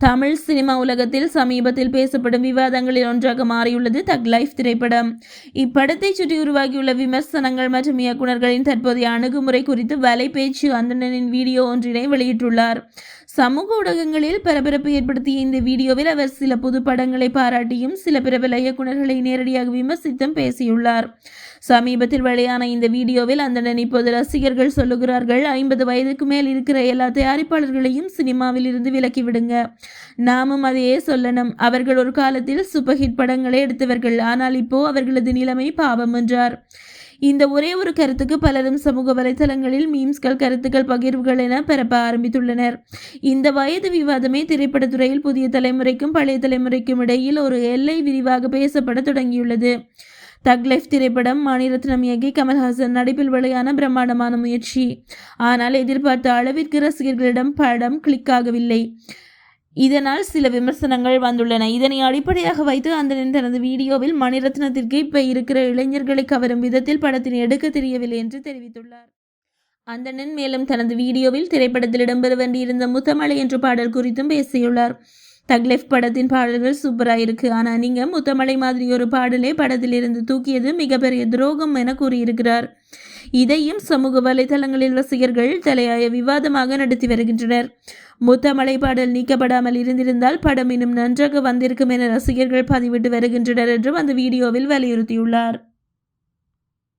Tamil cinema உலகத்தில் சமீபத்தில் பேசப்படும் விவாதங்களில் ஒன்றாக மாறியுள்ளது தக் லைஃப் திரைப்படம். இப்படத்தை சுற்றி உருவாகியுள்ள விமர்சனங்கள் மற்றும் இயக்குநர்களின் தற்போதைய அணுகுமுறை குறித்து வலை பேச்சு அந்தணனின் வீடியோ ஒன்றினை வெளியிட்டுள்ளார். சமூக ஊடகங்களில் பரபரப்பு ஏற்படுத்திய இந்த வீடியோவில் அவர் சில புது படங்களை பாராட்டியும் சில பிரபல இயக்குநர்களை நேரடியாக விமர்சித்தும் பேசியுள்ளார். சமீபத்தில் வெளியான இந்த வீடியோவில் அந்தணன் இப்போது ரசிகர்கள் சொல்லுகிறார்கள் ஐம்பது வயதுக்கு மேல் இருக்கிற எல்லா தயாரிப்பாளர்களையும் சினிமாவில் இருந்து விலக்கிவிடுங்க நாமும் அதையே சொல்லணும். அவர்கள் ஒரு காலத்தில் சூப்பர் படங்களை எடுத்தவர்கள். ஆனால் இப்போ அவர்களது நிலைமை பாவம் என்றார். இந்த ஒரே ஒரு கருத்துக்கு பலரும் சமூக வலைதளங்களில் மீம்ஸ்கள் கருத்துக்கள் பகிர்வுகள் என பரப்ப ஆரம்பித்துள்ளனர். இந்த வயது விவாதமே திரைப்படத்துறையில் புதிய தலைமுறைக்கும் பழைய தலைமுறைக்கும் இடையில் ஒரு எல்லை விரிவாக பேசப்பட தொடங்கியுள்ளது. தக் லைஃப் திரைப்படம் மணிரத்னம் இயக்கி கமல்ஹாசன் நடிப்பில் வெளியான பிரம்மாண்டமான முயற்சி. ஆனால் எதிர்பார்த்த அளவிற்கு ரசிகர்களிடம் படம் கிளிக் ஆகவில்லை. இதனால் சில விமர்சனங்கள் வந்துள்ளன. இதனை அடிப்படையாக வைத்து அந்த தனது வீடியோவில் மணிரத்னத்திற்கு இப்ப இருக்கிற இளைஞர்களை கவரும் விதத்தில் படத்தினை எடுக்க தெரியவில்லை என்று தெரிவித்துள்ளார். அந்தணன் மேலும் தனது வீடியோவில் திரைப்படத்தில் இடம்பெற வேண்டியிருந்த முத்தமலை என்ற பாடல் குறித்தும் பேசியுள்ளார். தக்லெஃப் படத்தின் பாடல்கள் சூப்பராக இருக்குது ஆனால் நீங்கள் முத்தமலை மாதிரி ஒரு பாடலே படத்திலிருந்து தூக்கியது மிகப்பெரிய துரோகம் என கூறியிருக்கிறார். இதையும் சமூக வலைதளங்களில் ரசிகர்கள் தலையாய விவாதமாக நடத்தி வருகின்றனர். முத்தமலை பாடல் நீக்கப்படாமல் இருந்திருந்தால் படம் இன்னும் நன்றாக வந்திருக்கும் என ரசிகர்கள் பதிவிட்டு வருகின்றனர் என்றும் அந்த வீடியோவில் வலியுறுத்தியுள்ளார்.